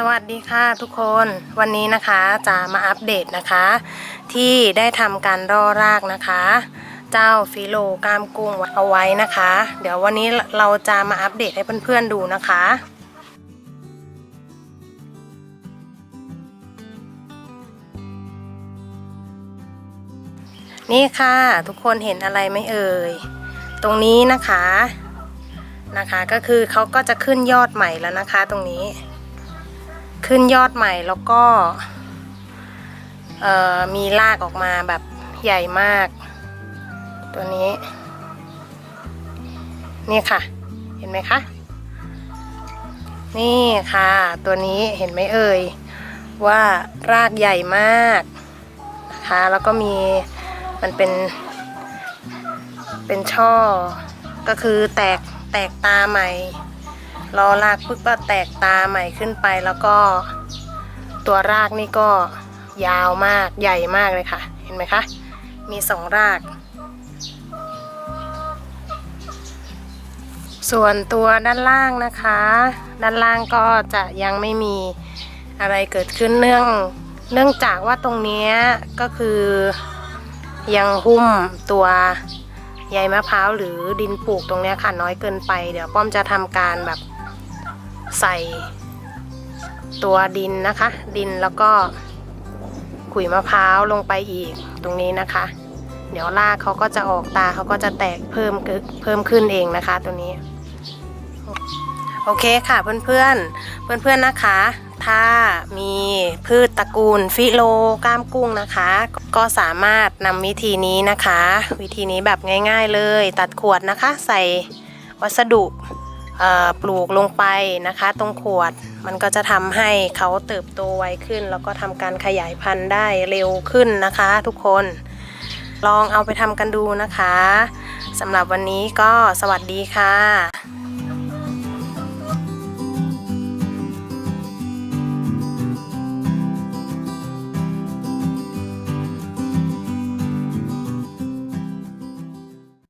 สวัสดีค่ะทุกคนวันนี้นะคะจะมาอัปเดตนะคะ ที่ได้ทำการร่อรากนะคะ เจ้าฟิโลกามกุ้งเอาไว้นะคะ เดี๋ยววันนี้เราจะมาอัปเดตให้เพื่อนๆดูนะคะนี่ค่ะทุกคนเห็นอะไรไหมเอ่ย ตรงนี้นะคะนะคะก็คือเขาก็จะขึ้นยอดใหม่แล้วนะคะตรงนี้ ขึ้นยอดใหม่แล้วก็มีรากออกมาแบบใหญ่มาก ตัวนี้ นี่ค่ะ เห็นไหมคะ นี่ค่ะ ตัวนี้เห็นไหมเอ่ย ว่ารากใหญ่มากนะคะแล้วก็มีมันเป็น เป็นช่อ ก็คือแตกแตกตาใหม่ รอรากปึ๊บก็แตกตาใหม่ขึ้นไปแล้วก็ตัวรากนี่ก็ยาวมากใหญ่มากเลยค่ะ เห็นไหมคะ มีสองราก ส่วนตัวด้านล่างนะคะ ด้านล่างก็จะยังไม่มีอะไรเกิดขึ้นเนื่องเนื่องจากว่าตรงนี้ก็คือยังหุ้มตัวใยมะพร้าวหรือดินปลูกตรงนี้ค่ะน้อยเกินไป เดี๋ยวป้อมจะทำการแบบ ใส่ตัวดินนะคะ ดินแล้วก็ขุยมะพร้าวลงไปอีกตรงนี้นะคะ เดี๋ยวรากเขาก็จะออกตาเขาก็จะแตกเพิ่มเพิ่มขึ้นเองนะคะ ตัวนี้ โอเคค่ะเพื่อนๆเพื่อนๆนะคะ ถ้ามีพืชตระกูลฟิโลก้ามกุ้งนะคะ ก็สามารถนำวิธีนี้นะคะ วิธีนี้แบบง่าย ๆ เลย ตัดขวดนะคะ ใส่วัสดุ ปลูกลงไปนะคะ ตรงขวดมันก็จะทำให้เขาเติบโตไวขึ้น แล้วก็ทำการขยายพันธุ์ได้เร็วขึ้นนะคะ ทุกคนลองเอาไปทำกันดูนะคะสำหรับวันนี้ก็สวัสดีค่ะ